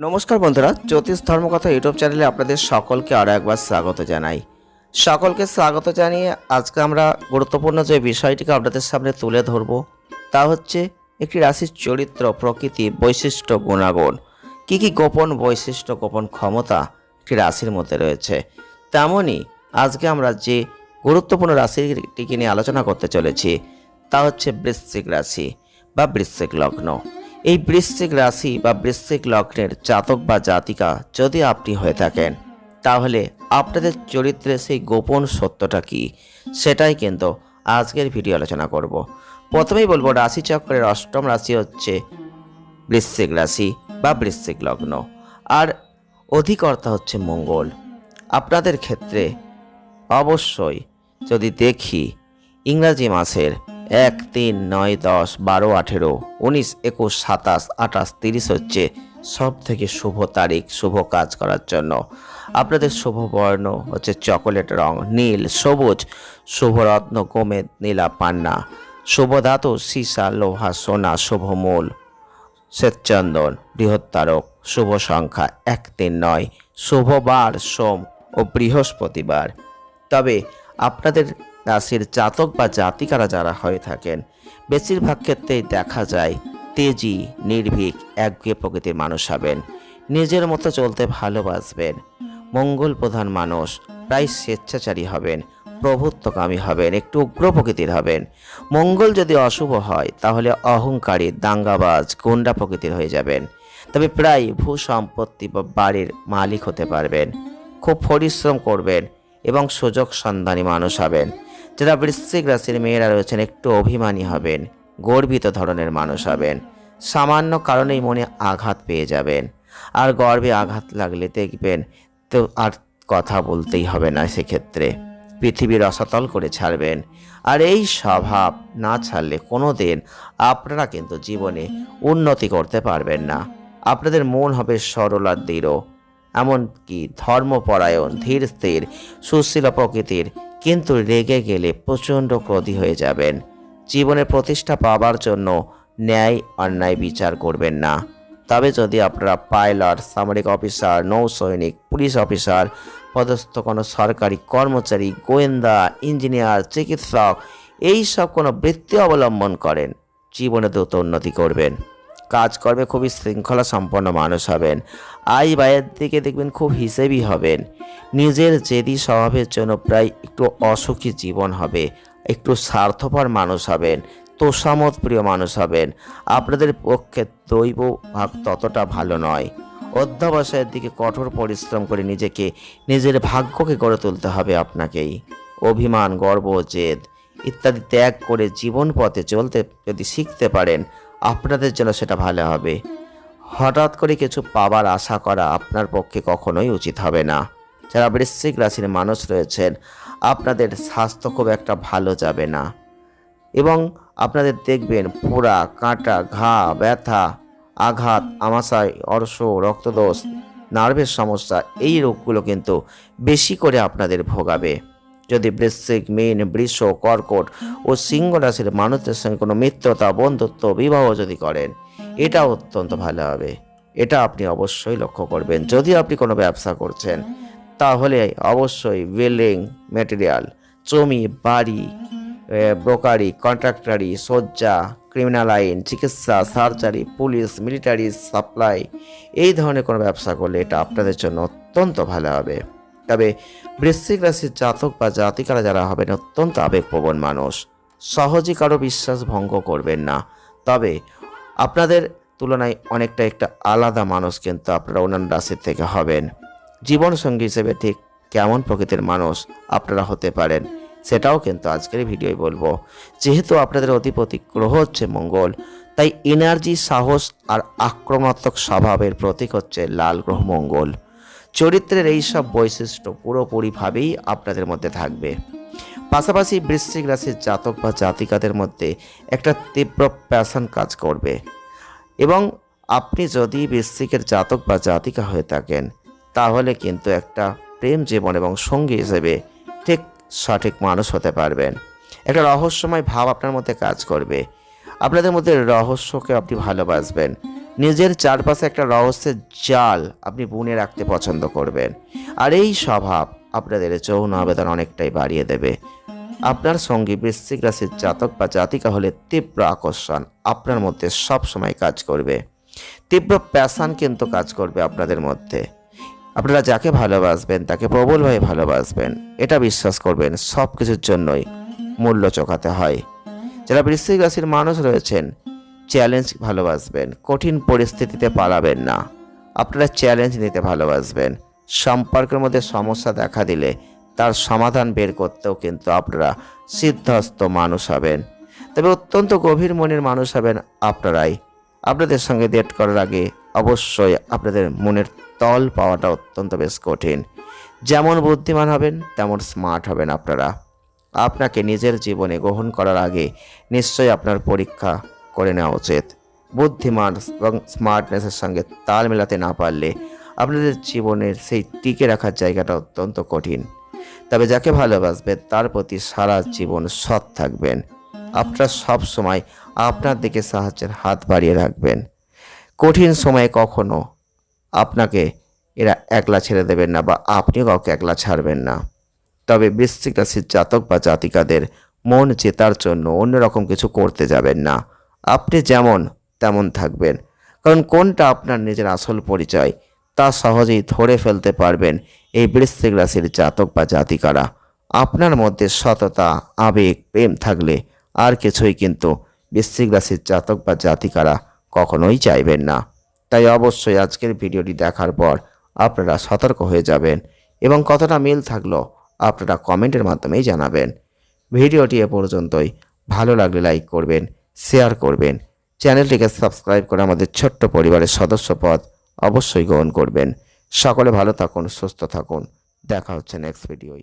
নমস্কার বন্ধুরা, জ্যোতিষ ধর্মকথা ইউটিউব চ্যানেলে আপনাদের সকলকে আরও একবার স্বাগত জানাই। সকলকে স্বাগত জানিয়ে আজকে আমরা গুরুত্বপূর্ণ যে বিষয়টিকে আপনাদের সামনে তুলে ধরব, তা হচ্ছে একটি রাশির চরিত্র, প্রকৃতি, বৈশিষ্ট্য, গুণাগুণ। কী কী গোপন বৈশিষ্ট্য, গোপন ক্ষমতা একটি রাশির মধ্যে রয়েছে? তেমনই আজকে আমরা যে গুরুত্বপূর্ণ রাশিটিকে নিয়ে আলোচনা করতে চলেছি, তা হচ্ছে বৃশ্চিক রাশি বা বৃশ্চিক লগ্ন। এই বৃশ্চিক রাশি বা বৃশ্চিক লগ্নের জাতক বা জাতিকা যদি আপনি হয়ে থাকেন, তাহলে আপনাদের চরিত্রে সেই গোপন সত্যটা কি? সেটাই কিন্তু আজকের ভিডিও আলোচনা করব। প্রথমেই বলব, রাশিচক্রের অষ্টম রাশি হচ্ছে বৃশ্চিক রাশি বা বৃশ্চিক লগ্ন। আর অধিকর্তা হচ্ছে মঙ্গল। আপনাদের ক্ষেত্রে অবশ্যই যদি দেখি, ইংরাজি মাসের এক, তিন, নয়, দশ, বারো, আঠেরো, উনিশ, একুশ, সাতাশ, আঠাশ, তিরিশ হচ্ছে সব থেকে শুভ তারিখ, শুভ কাজ করার জন্য। আপনাদের শুভ বর্ণ হচ্ছে চকোলেট রং, নীল, সবুজ, শুভরত্ন, গোমেদ, নীলা পান্না, শুভ ধাতু, সীসা, লোহা, সোনা, শুভ মূল, শ্বেতচন্দন, বৃহত্তারক, শুভ সংখ্যা এক, তিন, নয় শুভবার সোম ও বৃহস্পতিবার। তবে আপনাদের রাশির জাতক বা জাতিকারা যারা হয়ে থাকেন, বেশিরভাগ ক্ষেত্রেই দেখা যায় তেজি, নির্ভীক একগুয়ে প্রকৃতির মানুষ হবেন। নিজের মতো চলতে ভালোবাসবেন। মঙ্গল প্রধান মানুষ, প্রায় স্বেচ্ছাচারী হবেন, প্রভুত্বকামী হবেন, একটু উগ্র প্রকৃতির হবেন। মঙ্গল যদি অশুভ হয়, তাহলে অহংকারী, দাঙ্গাবাজ, গুন্ডা প্রকৃতির হয়ে যাবেন। তবে প্রায় ভূ সম্পত্তি বা বাড়ির মালিক হতে পারবেন। খুব পরিশ্রম করবেন এবং সুযোগ সন্ধানী মানুষ হবেন। যারা বৃশ্চিক রাশির মেয়েরা রয়েছেন, একটু অভিমানী হবেন, গর্বিত ধরনের মানুষ হবেন। সামান্য কারণেই মনে আঘাত পেয়ে যাবেন। আর গর্বে আঘাত লাগলে দেখবেন তো আর কথা বলতেই হবে না সেক্ষেত্রে। পৃথিবীর রসাতল করে ছাড়বেন। আর এই স্বভাব না ছাড়লে কোনো দিন আপনারা কিন্তু জীবনে উন্নতি করতে পারবেন না। আপনাদের মন হবে সরল আর দৃঢ়। এমনকি ধর্মপরায়ণ, ধীর স্থির, সুশীল প্রকৃতির কিন্তু রেগে গেলে প্রচণ্ড ক্রোধী হয়ে যাবেন। জীবনে প্রতিষ্ঠা পাবার জন্য ন্যায়, অন্যায় বিচার করবেন না। তবে যদি আপনারা পাইলট, সামরিক অফিসার, নৌসৈনিক, পুলিশ অফিসার, পদস্থ কোনো সরকারি কর্মচারী, গোয়েন্দা, ইঞ্জিনিয়ার, চিকিৎসক, এই সব কোনো বৃত্তি অবলম্বন করেন, জীবনে দ্রুত উন্নতি করবেন। কাজকর্মে খুবই শৃঙ্খলা সম্পন্ন মানুষ হবেন। আয় ব্যয়ের দিকে দেখবেন খুব হিসেবি হবেন। নিজের জেদি স্বভাবের জন্য প্রায় একটু অসুখী জীবন হবে, একটু স্বার্থপর মানুষ হবেন তোষামত প্রিয় মানুষ হবেন। আপনাদের পক্ষে দৈব ভাগ ততটা ভালো নয়। অধ্যাবসায়ের দিকে কঠোর পরিশ্রম করে নিজেকে, নিজের ভাগ্যকে গড়ে তুলতে হবে আপনাকেই। অভিমান, গর্ব, জেদ ইত্যাদি ত্যাগ করে জীবন পথে চলতে যদি শিখতে পারেন আপনাদের জন্য সেটা ভালো হবে। হঠাৎ করে কিছু পাবার আশা করা আপনার পক্ষে কখনোই উচিত হবে না। যারা বৃশ্চিক রাশির মানুষ রয়েছেন, আপনাদের স্বাস্থ্য খুব একটা ভালো যাবে না। এবং আপনাদের দেখবেন পোড়া, কাঁটা, ঘা, ব্যথা, আঘাত, আমাশয় অর্শ রক্তদোষ, নার্ভের সমস্যা, এই রোগগুলো কিন্তু বেশি করে আপনাদের ভোগাবে। যদি বৃশ্চিক, মীন, বৃষ, কর্কট ও সিংহ রাশির মানুষদের সঙ্গে কোনো মিত্রতা, বন্ধুত্ব, বিবাহ যদি করেন, এটা অত্যন্ত ভালো হবে। এটা আপনি অবশ্যই লক্ষ্য করবেন। যদি আপনি কোনো ব্যবসা করছেন, তাহলে অবশ্যই বিল্ডিং মেটেরিয়াল জমি, বাড়ি ব্রোকারি কন্ট্রাক্টারি শয্যা ক্রিমিনাল আইন, চিকিৎসা সার্জারি পুলিশ মিলিটারি সাপ্লাই এই ধরনের কোনো ব্যবসা করলে এটা আপনাদের জন্য অত্যন্ত ভালো হবে। তবে বৃশ্চিক রাশির জাতক বা জাতিকারা যারা হবেন অত্যন্ত আবেগপ্রবণ মানুষ। সহজে কারও বিশ্বাস ভঙ্গ করবেন না। তবে আপনাদের তুলনায় অনেকটা একটা আলাদা মানুষ কিন্তু আপনারা অন্যান্য রাশির থেকে হবেন। জীবনসঙ্গী হিসেবে ঠিক কেমন প্রকৃতির মানুষ আপনারা হতে পারেন, সেটাও কিন্তু আজকের ভিডিওয় বলব। যেহেতু আপনাদের অধিপতি গ্রহ হচ্ছে মঙ্গল, তাই এনার্জি সাহস আর আক্রমণাত্মক স্বভাবের প্রতীক হচ্ছে লাল গ্রহ মঙ্গল। চরিত্রের এই সব বৈশিষ্ট্য পুরোপুরিভাবেই আপনাদের মধ্যে থাকবে। পাশাপাশি বৃশ্চিক রাশির জাতক বা জাতিকাদের মধ্যে একটা তীব্র প্যাশন কাজ করবে। এবং আপনি যদি বৃশ্চিকের জাতক বা জাতিকা হয়ে থাকেন, তাহলে কিন্তু একটা প্রেম জীবন এবং সঙ্গী হিসেবে ঠিক সঠিক মানুষ হতে পারবেন। একটা রহস্যময় ভাব আপনার মধ্যে কাজ করবে। আপনাদের মধ্যে রহস্যকে আপনি ভালোবাসবেন। নিজের চারপাশে একটা রহস্যের জাল আপনি বুনে রাখতে পছন্দ করবেন। আর এই স্বভাব আপনাদের যৌন আবেদন অনেকটাই বাড়িয়ে দেবে। আপনার সঙ্গী বৃশ্চিক রাশির জাতক বা জাতিকা হলে তীব্র আকর্ষণ আপনার মধ্যে সব সময় কাজ করবে। তীব্র প্যাশান কিন্তু কাজ করবে আপনাদের মধ্যে। আপনারা যাকে ভালোবাসবেন, তাকে প্রবলভাবে ভালোবাসবেন, এটা বিশ্বাস করবেন সব কিছুর জন্যই মূল্য চোখাতে হয়। যারা বৃশ্চিক রাশির মানুষ রয়েছেন চ্যালেঞ্জ ভালোবাসবেন, কঠিন পরিস্থিতিতে পালাবেন না। আপনারা চ্যালেঞ্জ নিতে ভালোবাসবেন। সম্পর্কের মধ্যে সমস্যা দেখা দিলে তার সমাধান বের করতেও কিন্তু আপনারা সিদ্ধহস্ত মানুষ হবেন। তবে অত্যন্ত গভীর মনের মানুষ হবেন আপনারাই। আপনাদের সঙ্গে ডেট করার আগে অবশ্যই আপনাদের মনের তল পাওয়াটা অত্যন্ত বেশ কঠিন। যেমন বুদ্ধিমান হবেন, তেমন স্মার্ট হবেন আপনারা। আপনাকে নিজের জীবনে গ্রহণ করার আগে নিশ্চয়ই আপনার পরীক্ষা করে নেওয়া উচিত। বুদ্ধিমান এবং স্মার্টনেসের সঙ্গে তাল মেলাতে না পারলে আপনাদের জীবনের সেই টিকে রাখার জায়গাটা অত্যন্ত কঠিন। তবে যাকে ভালোবাসবেন, তার প্রতি সারা জীবন সৎ থাকবেন। আপনারা সব সময় আপনার দিকে সাহায্যের হাত বাড়িয়ে রাখবেন। কঠিন সময়ে কখনো আপনাকে এরা একলা ছেড়ে দেবেন না বা আপনিও কাউকে একলা ছাড়বেন না। তবে বৃশ্চিক রাশির জাতক বা জাতিকাদের মন জেতার জন্য অন্যরকম কিছু করতে যাবেন না। আপনি যেমন তেমন থাকবেন। কারণ কোনটা আপনার নিজের আসল পরিচয়, তা সহজেই ধরে ফেলতে পারবেন এই বৃশ্চিক রাশির জাতক বা জাতিকারা। আপনার মধ্যে সততা, আবেগ, প্রেম থাকলে আর কিছুই কিন্তু বৃশ্চিক রাশির জাতক বা জাতিকারা কখনোই চাইবেন না। তাই অবশ্যই আজকের ভিডিওটি দেখার পর আপনারা সতর্ক হয়ে যাবেন এবং কতটা মিল থাকল আপনারা কমেন্টের মাধ্যমেই জানাবেন। ভিডিওটি এ পর্যন্তই। ভালো লাগলে লাইক করবেন শেয়ার করবেন। চ্যানেলটিকে সাবস্ক্রাইব করে আমাদের ছোট্ট পরিবারের সদস্য পদ অবশ্যই গ্রহণ করবেন। সকলে ভালো থাকুন, সুস্থ থাকুন। দেখা হচ্ছে নেক্সট ভিডিওয়